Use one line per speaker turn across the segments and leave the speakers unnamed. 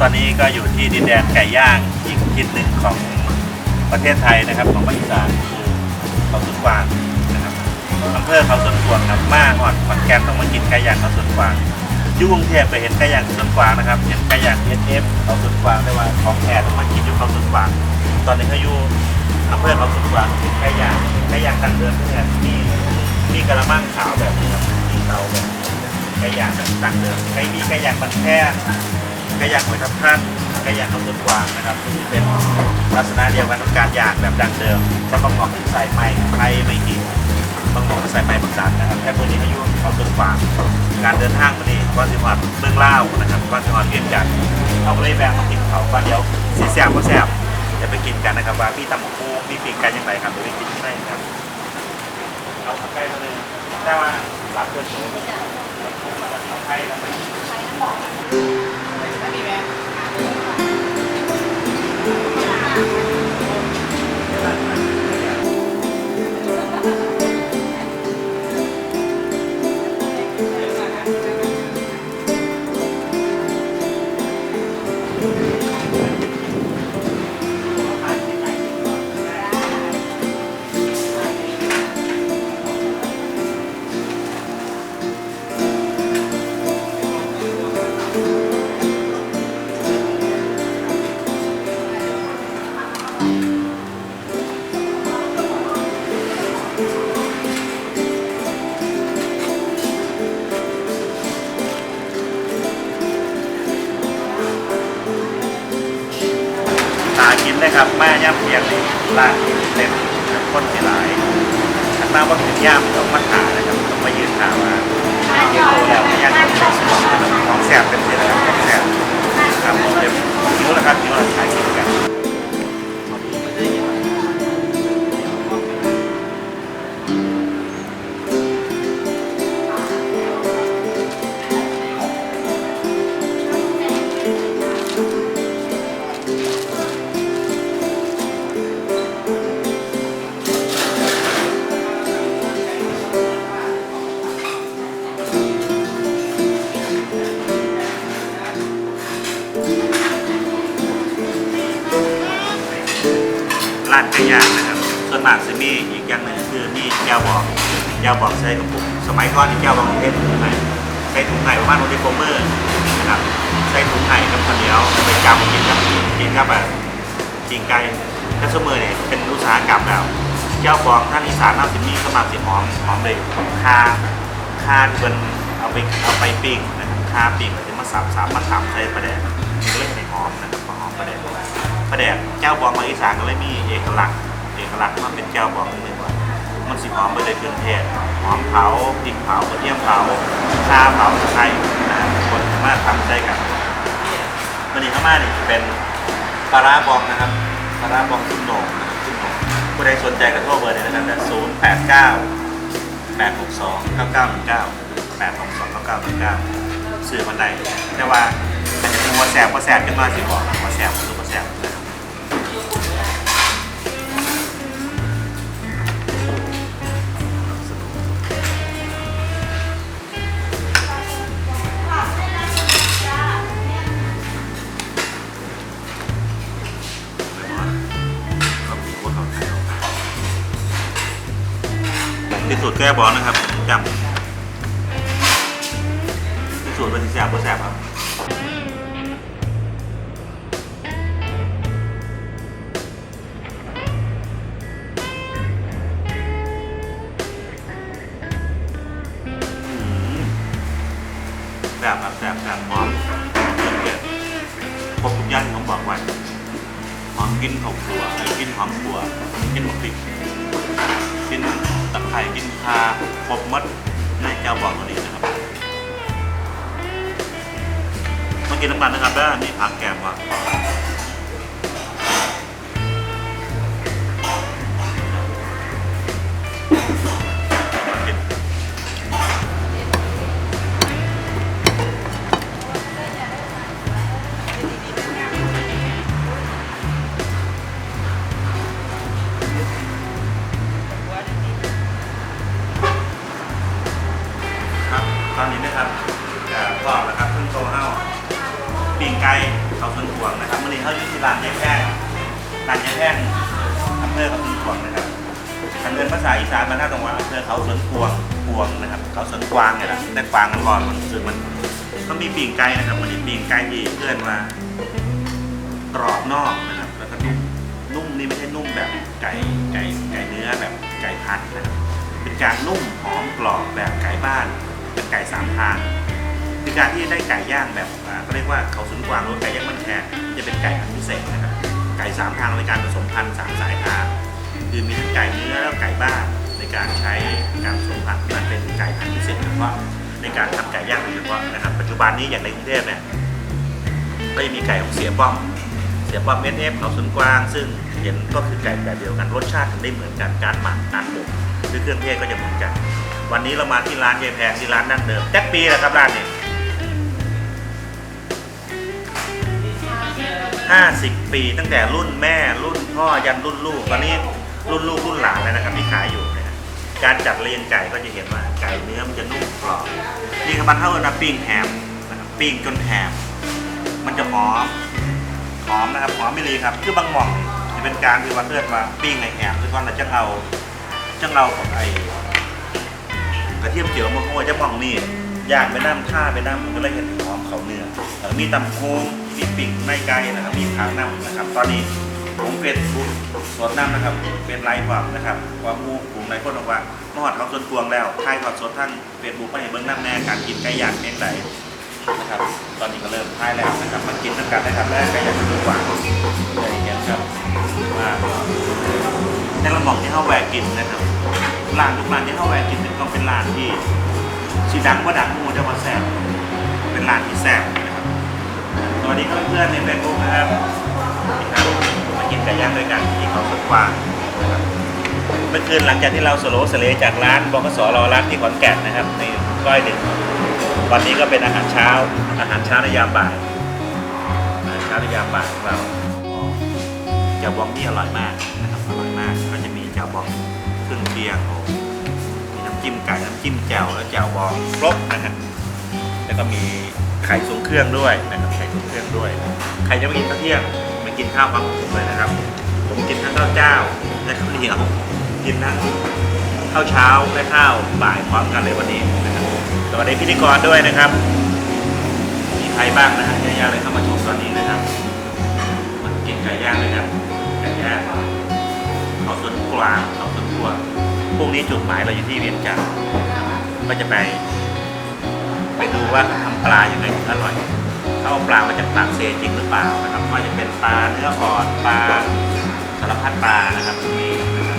ตอนนี้ก็อยู่ที่ดินแดนไก่ย่างอีกทิศหนึ่งของประเทศไทยนะครับ ของภาคอีสานคือเขาสุดกวางนะครับอำเภอเขาสวนกวางครับมาหอดขอนแก่นต้องมากินไก่ย่างเขาสวนกวางยุ่กรุงเทพไปเห็นไก่ย่างเขาสวนกวางนะครับเห็นไก่ย่างเอสเอฟเขาสวนกวางได้ว่าของแท้ต้องมากินอยู่เขาสวนกวาง ตอนนี้เขาอยู่อำเภอเขาสวนกวางกินไก่ย่างไก่ย่างต่างเดิมเพื่อนมีมีกระมังขาวแบบนี้ครับมีเตาแบบไก่ย่างต่างเดิมไก่มีไก่ย่างมันแค่ กระยางหอยทับท่านกระยางข้าวต้นกวางนะครับที่เป็นลักษณะเดียวกันกับการยางแบบดั้งเดิมจะประกอบด้วยใส่ไม้ไม้ไม่กี่บางหมอกใส่ไม้บางสันนะครับแค่ตัวนี้อายุข้าวต้นกวางการเดินทางมานี่ก็สิหวัดเมืองเล่านะครับก็สิหวัดเวียงจันทร์เอาไปเลยแวะมากินเขาก็เดียวสีแซ่บก็แซ่บจะไปกินกันนะครับว่ามีตำบักหูมีปีกไกันยังไงครับเดี๋ยวไปกินที่ไหนครับเอาไก่มาเลยแต่ว่าสามเดือนานไก่ย่างนะครับ ส่วนมากจะมีอีกอย่างหนึ่งคือมีแก้วบอกแก้วบอกใช้กับผมสมัยก่อนนี่แก้วบอกเทศถุงไห่ใช้ถุงไห่ประมาณโอเดโฟเมอร์นะครับใช้ถุงไห่กับข้าวเหนียวไปจำกินกับกินกับแบบกินไก่ถ้าสมือเนี่ยเป็นอุตสาหกรรมแล้วแก้วบอกท่านอีสานน่าจะมีสมาสิหอมหอมเลยคาคาเป็นเอาไปเอาไปปิ้งนะครับคาปิ้งแล้วจะมาสับสับมาทำใช้ประเดกมันก็เลยในหอมนะครับ แก้วบองมาอีสานก็เลยมีเอกลักษณ์เอกลักษณ์มันเป็นแก้วบองนิดนึงว่ามันสิหอมไปเลยเครื่องเทศหอมเผาพริกเผากระเทียมเผาชาเผาไคร้นะคนสามารถทำได้กันวันนี้ข้ามานี่เป็นปลาร้าบองนะครับปลาร้าบองขึ้นโหนงขึ้นโหนงผู้ใดสนใจก็โทรเบอร์นี้นะครับศูนย์แปดเก้าแปดหกสองเก้าเก้าหนึ่งเก้าแปดหกสองเก้าเก้าหนึ่งเก้าสื่อบันไดแต่ว่าอันนี้ว่าแสบว่าแสบขึ้นมาสิบอกว่าแสบว่าแสบ นะครับที่สุดแกบอลนะครับจำที่สุดเป็นแสบก็แสบครับแสบครับแสบแสบหอมเด็ดครบทุกอย่างที่ผมบอกไว้หอมกินข้าวขัวไอ้กินหอมขัวกินหัวพริกกิน ไข่กินคาครบมดในแก้วบอกตัวนี้นะครับมากินน้ำมันนะครับด้วนนี่ผักแกมว่ะ เดินภาษาอีสานมันน่าตรงว่าอำเภอเขาสวนกวางกวงนะครับ เขาสวนกวางเนี่ยแหละแต่กวางกันก่อนมันคือมันก็มีปีงไก่นะครับ มันมีปีงไก่ที่เพื่อนมากรอบนอกนะครับ แล้วก็นุ่มนุ่มนี่ไม่ใช่นุ่มแบบไก่ไก่ไก่เนื้อแบบไก่พันธุ์นะครับ เป็นการนุ่มหอมกรอบแบบไก่บ้านเป็นไก่สามทางคือการที่ได้ไก่ย่างแบบเขาเรียกว่าเขาสวนกวางหรือไก่ย่างมันแคนจะเป็นไก่อันพิเศษนะครับ ไก่สามทางในการผสมพันธุ์สามสายทาง คือมีทั้งไก่เนื้อแล้วไก่บ้านในการใช้การผสมพันธุ์มันเป็นไก่พันธุ์พิเศษเฉพาะในการทำไก่ย่างโดยเฉพาะนะครับ ปัจจุบันนี้อย่างในกรุงเทพเนี่ยก็จะมีไก่ของเสียป้อมเสียป้อมเอสเอฟเขาสวนกวาง ซึ่งเห็นก็คือไก่แบบเดียวกันรสชาติถึงได้เหมือนกันการหมักการหมกหรือเครื่องเทศก็จะเหมือนกัน วันนี้เรามาที่ร้านยายแพงที่ร้านดั้งเดิมแจ็คปีแหละครับร้านนี้50 ปีตั้งแต่รุ่นแม่รุ่นพ่อยันรุ่นลูกตอนนี้ รุ่นลูกรุ่นหลานแล้วนะครับที่ขายอยู่นะฮะการจัดเรียงไก่ก็จะเห็นว่าไก่เนื้อมันจะนุ่มกรอบนี่คือมันเท่ากับปิ้งแฮมนะครับปิ้งจนแฮมมันจะหอมหอมนะครับหอมไม่รีครับ คือบางหม่องจะเป็นการที่ว่าเลือดว่าปิ้งในแฮมคือก่อนเราจะเอาจะเอาของไอ้กระเทียมเจียวมะม่วงจะม่องนี่ย่างไปน้ำข้าไปน้ำมันก็เลยเห็นหอมเขาเนื้อมีตำโค้งมีปิ่งในไก่นะครับมีผักน้ำนะครับ ตอนนี้ ผมเป็นบุญสดน้ำนะครับเป็นไลฟ์ความนะครับความมูผมในคนบอกว่าเมื่อหอดเขาส่วนกวงแล้วถ่ายทอดสดทั้งเฟซบุ๊กไปให้เบิ้องหน้ำแน่การกินไก่ย่างเม่งใดนะครับตอนนี้ก็เริ่มถ่ายแล้วนะครับมากินด้วยกันนะครับแรกไก่ย่างส่วนกวางเลยเห็นครับว่าในลำบอกที่เข้าแหวกกินนะครับร้านทุกร้านที่เข้าแหวกกินเนี่ยต้องเป็นร้านที่สีดังว่าดังมูจะมาแซ่บเป็นร้านที่แซ่บนะครับสวัสดีครับเพื่อนๆในเฟซบุ๊กนะครับ กินไก่ย่างด้วยกันที่เขาสวนกวางนะครับเมื่อคืนหลังจากที่เราสโลสเลจากร้านบกสรอร้านที่ขอนแก่นนะครับ ในก้อยดึกวันนี้ก็เป็นอาหารเช้า อาหารเช้าในยามบ่ายอาหารเช้าในยามบ่ายของเราแจ่วบองที่อร่อยมากนะครับอร่อยมากก็จะมีแจ่วบองเครื่องเคียงโอ้มีน้ำจิ้มไก่น้ำจิ้มแจ่วแล้วแจ่วบองครบนะครับแล้วก็มีไข่ทรงเครื่องด้วยนะครับไข่ทรงเครื่องด้วยใครจะมากินข้าวเที่ยง กินข้าวความผมเลยนะครับ ผมกินทั้งข้าวเจ้าและข้าวเหนียวกินทั้งข้าวเช้าและข้าวบ่ายพร้อมกันเลยวันนี้นะครับสวัสดีพิธีกรด้วยนะครับ มีใครบ้างนะฮะเยอะแยะเลยเข้ามาชมตอนนี้นะครับมากินไก่ย่างเลยครับไก่ย่างเขาสวนกลางเขาสวนกวางพรุ่งนี้จุดหมายเราอยู่ที่เวียงจันทร์ก็จะไป ไปดูว่าเขาทำปลาอย่างไรถึงอร่อย เขาเอาปลามาจากปากเซจริงหรือเปล่านะครับว่าจะเป็นปลาเนื้ออ่อนปลาสารพัดปลานะครับตรงนี้นะครับ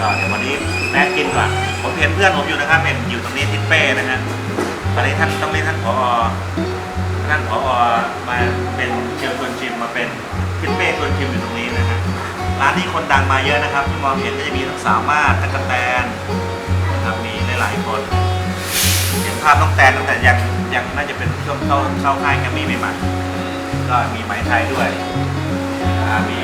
ก็เดี๋ยววันนี้แม่กินก่อนผมเห็นเพื่อนผมอยู่นะครับเป็นอยู่ตรงนี้ทิศเป้นะฮะตอนนี้ท่านต้องเรียกท่านผอท่านผอมาเป็นเชียวชวนชิมมาเป็นทิศเป้ชวนชิมอยู่ตรงนี้นะฮะร้านนี้คนดังมาเยอะนะครับที่มองเห็นก็จะมีทั้งสามารถตะกะแตนนะครับมีหลายๆคนเห็นภาพน้องแตนตั้งแต่ยัง ยังน่าจะเป็นช่วงเข้าเข้าค่ายแกรมมี่ใหม่ๆก็มีไหมไทยด้วยอ่ามี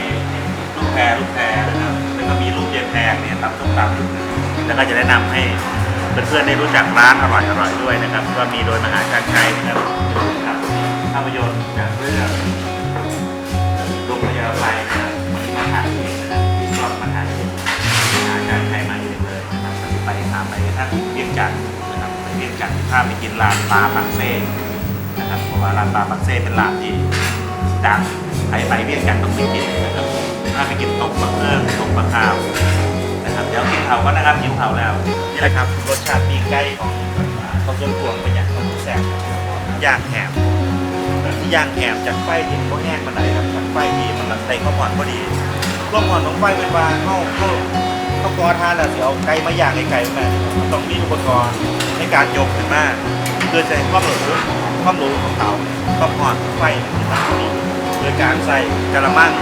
ลูกแพรลูกแพรนะครับแล้วก็มีลูกเย็นแพงเนี่ยตำส้มตำอยู่นะครับแล้วก็จะแนะนำให้เพื่อนๆได้รู้จักร้านอร่อยๆด้วยนะครับก็มีโดยมหาการชัยนะครับครับภาพยนตร์จากเรื่องโรงพยาบาลนะครับมหาเอกนะครับที่ชอบมหาเอกมหาการชัยมาเองเลยนะครับก็ไปตามไปท่านเวียงจันทร์ กันทร์ที่ภาไปกินร้านปลาปักเซ่นะครับเพราะว่าร้านปลาปักเซ่เป็นร้านที่ดังใครไปเวียงจันต้องไปกินนะครับถ้าไปกินต้มปลาเพิ่มต้มปลาขาวนะครับเดี๋ยวกินเผาก็นะครับหิวเผาแล้วนี่แหละครับรสชาติปีกไก่ของของต้นพวงเป็นอย่างของแซ่บย่างแหมที่ย่างแหมจากไฟที่ก็แห้งมาไหนครับจากไฟที่มันใส่ข้าวหอมพอดีข้าวหอมของไฟเป็นว่าเข้าเข้า ข้าวกอทาแล้วเดี๋ยวเอาไก่มาย่างให้ไก่มามันต้องมีอุปกรณ์ในการยกขึ้นมาเพื่อจะให้ความหรูความหรูของเตาความอ่อนของไฟตั้งที่โดยการใส่กระมัง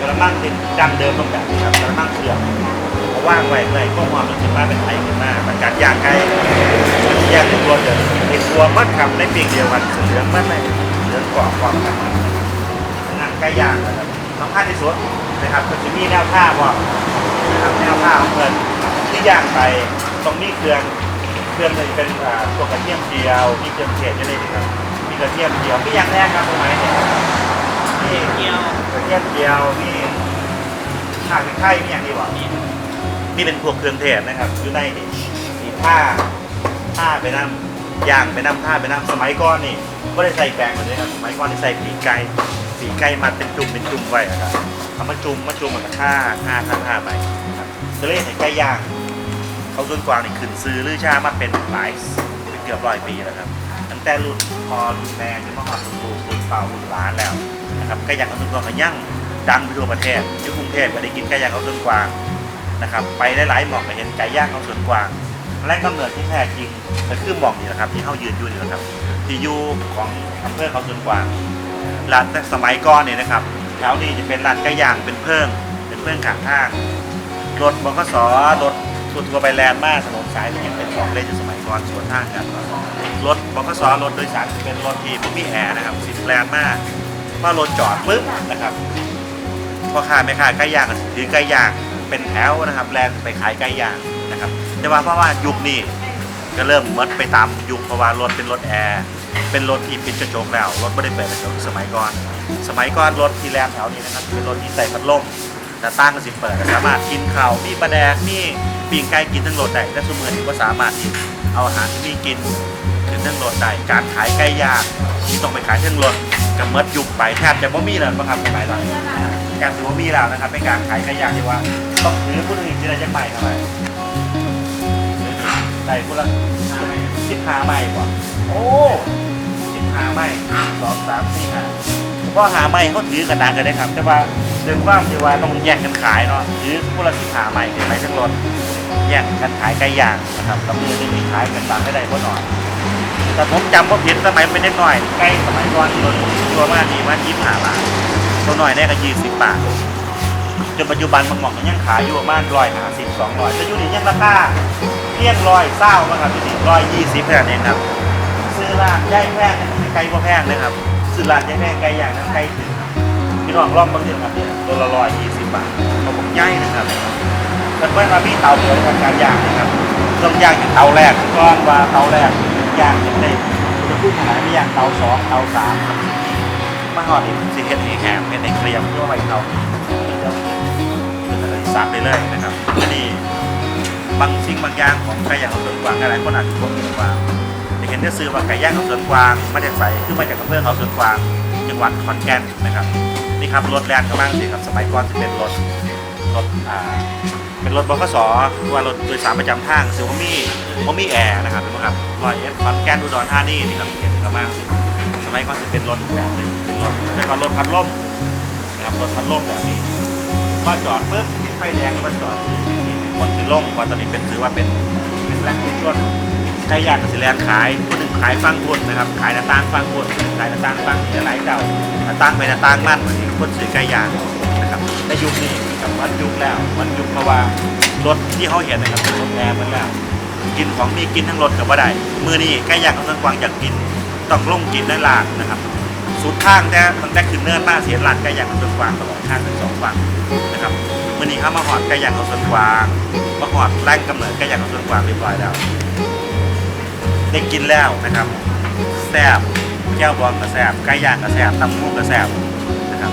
กระมังเป็นดั้งเดิมต้องแบบนี้ครับกระมังเปลือกเอาว่างไว้เพื่อให้ความหอมมันขึ้นมาเป็นไทยขึ้นมามันการย่างไก่แยกเป็นตัวเดียวเป็นตัวมัดกับในปีกเดียวกันเหลืองมัดในเหลืองกรอบความกันงานไก่ย่างนะครับสำคัญที่สุดนะครับก็จะมีแนวท่าบอก นะครับแนวผ้าของเงินที่ย่างไปตรงนี้เครื่องเครื่องจะเป็นอ่าตัวกระเทียมเจียวมีเครื่องเทศจะได้ดีครับมีกระเทียมเจียวที่อย่างแรกครับตรงไหนเนี่ยนี่
เกี๊ยว
กระเทียมเจียวนี่ขขาดเป็นไข่มีอย่างนี้วะนี่เป็นพวกเครื่องเทศนะครับอยู่ในนี่นี่ผ้าผ้าไปน้ำย่างไปน้ำผ้าไปน้ำสมัยก่อนนี่ก็ได้ใส่แป้งมาเลยครับสมัยก่อนได้ใส่ปีกไก่ปีกไก่มัดเป็นจุ่มเป็นจุ่มไว้นะครับเอามาจุ่มมาจุ่มเหมือนกับผ้าผ้าผ้าผ้าไป ครับจะเรียไก่ย่าง เขาส่วนกวางนี่ขึ้นซื้อลือชามาเป็นหลายเป็นเกือบร้อยปีแล้วครับตั้งแต่รุ่นพอรุ่นแม่จนมาฮอดรุ่นลูกรุ่นเป่ารุ่นหล้านแล้วนะครับไก่ย่างเขาส่วนกวางก็ยั่งดังไปทั่วประเทศอยุคกรุงเทพก็ได้กินไก่ย่างเขาส่วนกวางนะครับไปได้หลายหม่องก็เห็นไก่ย่างเขาส่วนกวางแหล่งกำเนิดที่แท้จริงก็คือหม่องนี่แหละครับที่เขายืนอยู่นี่แหละครับที่อยู่ของอำเภอเขาส่วนกวางร้านสมัยก่อนเนี่ยนะครับแถวนี้จะเป็นร้านไก่ย่างเป็นเพิ่งเป็นเพิ่งขางทาง รถบกสรถทัวร์ไปแลนด์มากถนนสายนี้เป็นสองเลนอยู่สมัยก่อนสวนทางกันรถบกสรถโดยสารเป็นรถที่ไม่มีแอร์นะครับสิบแลนด์มากเมื่อรถจอดปุ๊บนะครับพ่อค้าแม่ค้าไก่ย่างถือไก่ย่างเป็นแถวนะครับแลนด์ไปขายไก่ย่างนะครับแต่ว่าเพราะว่ายุคนี้ก็เริ่มมดไปตามยุคเพราะว่ารถเป็นรถแอร์เป็นรถที่ปิดกระจกแล้วรถไม่ได้เปิดกระจกสมัยก่อน สมัยก่อนรถที่แลนด์แถวนี้นะครับเป็นรถที่ใส่พัดลม แต่ตั้งก็สิเปิดสามารถกินข้าวมีปลาแดกมีปีงไก่กินทั้งรถได้แต่สมือนี้ก็สามารถที่เอาอาหารที่นี่กินถึงทั้งรถได้การขายไก่ย่างที่ต้องไปขายทั้งรถกับเมดยุคไปแทบจะไม่มีแล้วนะครับสมัยหลังแทบจะไม่มีแล้วนะครับในการขายไก่ย่างที่ว่าต้องถือผู้อื่นที่เราจะใหม่เข้าไปได้คนละสิบห้าใบกว่าโอ้สิบห้าใบสองสามสี่ห้า ก็หาใหม่เขาถือกระดานกันได้ครับ แต่ว่าเรื่องความที่ว่าต้องแยกกันขายเนาะถือผู้ละสิบหาใหม่เห็นไหมทั้งรถแยกกันขายไก่ย่างนะครับกับมือที่มีขายกันบางไม่ได้เพราะหน่อยแต่ผมจำว่าผิดสมัยเป็นเด็กหน่อยใกล้สมัยก่อนรถตัวมากดีมากยี่สิบห้าบาทตัวหน่อยเนี่ยก็ยี่สิบบาทจนปัจจุบันบางหมองก็ยังขายอยู่ประมาณร้อยหาสิบสองร้อยแต่อยู่ในี่ยังราคาเพียงร้อยเศร้ามั้งครับที่นี่ร้อยยี่สิบแค่นั้นเองครับซื้อร้านย่าแพงไก่ก็แพงเลยครับ ซื้อร้านย่ายแพงไก่อย่างนั้นไก่ถึงพี่น้องรอบบางเดือนครับเนี่ยตัวละร้อยยี่สิบบาทเขาบอกย่ายนะครับแต่เมื่อมาพี่เตาเดียวในการย่างนะครับต้องย่างจากเตาแรกก่อนว่าเตาแรกย่างจะได้จะพูดขนาดไม่ย่างเตาสองเตาสามครับมาหอดอีกสิเฮ็ดให้แหมเฮ็ดให้เกรียมเพื่อไว้เตาเดี๋ยวสับไปเลยนะครับอันนี้บางสิ่งบางอย่างของไก่ยางของสวนกว่าหลายคนอาจจะบอกว่า จะเห็นได้ซื้อว่าไก่ย่างเขาสวนกวางมาจากใสคือมาจากอำเภอเขาสวนกวาง จังหวัดขอนแก่นนะครับนี่ครับรถแลนด์เขาบ้างสิครับสมัยก่อนจะเป็นรถรถอ่าเป็นรถบขสหรือว่ารถโดยสารประจำทางซึ่งว่ามีว่ามี่แอร์นะครับเป็นครับรอยเอฟขอนแก่นอุดรธานีนี่ครับเห็นเขาบ้างสิสมัยก่อนจะเป็นรถแบบนึงเป็นรถเป็นรถพัดลมนะครับรถพัดลมแบบนี้มาจอดปุ๊บไฟแดงมาจอดคนถือล่มว่าตอนนี้เป็นถือว่าเป็นเป็นแหล่งชุมชนใค รอยากสิแลนขายคนหนึ่งขายฟังคนนะครับ ขายหน้าต่างฟังคนขายหน้าต่างฟังนี่หลายเจ้าหน้าต่างไปหน้าต่างมั่นวันนี้คนซื้อไก่ยางนะครับในยุคนี้กับวันยุคแล้ววันยุคเพราะว่ารถที่เขาเห็นนะครับเป็นรถแอร์หมดแล้วกินของมีกินทั้งรถกับว่าได้มือนี้ไก่ยางเขาต้องกวางอยากกินต้องลงกินได้หลากนะครับสุดทางแต่ตั้งแต่ขึ้นเนินมาเสียหลักไก่ย่างเขาต้องกวางตลอดทางทั้งสองฝั่งนะครับมือนี้เขามาหอดไก่ย่างเขาส่วนกวางมาหอดแรงกำเนิดไก่ย่างเขาส่วนกวางเรียบร้อยแล้ว ได้กินแล้วนะครับแซ่บแก้วบอลก็แซ่บไก่ย่างก็แซ่บตำมุกก็แซ่บนะครับ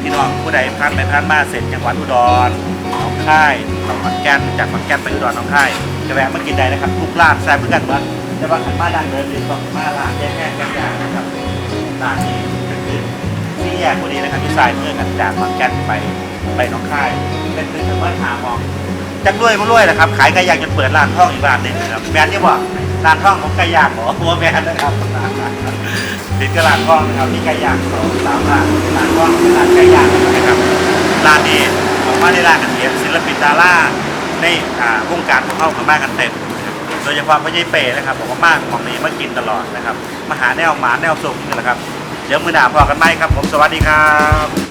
พี่น้องผู้ใดผ่านไปผ่านมาเสร็จจังหวัดอุดรหนองคายขอนแก่นจากขอนแก่นไปอุดรหนองคายจะแวะมากินได้นะครับทุกร้านแซ่บเหมือนกันหมดแต่ว่าขันมาดังเดินหรือต้องมาร้านแยกๆกันอย่างนะครับร้านนี้ก็คือที่แยกพอดีนะครับที่สายเมื่อกันจากขอนแก่นไปไปหนองคายเป็นคือถึงว่าหามอง จักรวยมารวยนะครับ ขายไก่ย่างจนเปิดร้านท่องอีกร้านหนึ่งนะครับแมนที่บอกร้านท่องของไก่ย่างบอกว่แมนนะครับติดกับร้านท่องนะครับมีไก่ย่างสองสามร้านร้านท่องเป็นร้านไก่ย่างนะครับร้านนี้ออกมาในร้านกันเทียบศิลปินดาราในอ่าวงการของเขาของมากกันเต็มโดยเฉพาะพระยายเป้นะครับบอกว่ามากของนี้มากินตลอดนะครับมาหาแนวหมาแนวสุกนี่แหละครับเดี๋ยวมือหนาพอกันไหมครับ ผมสวัสดีครับ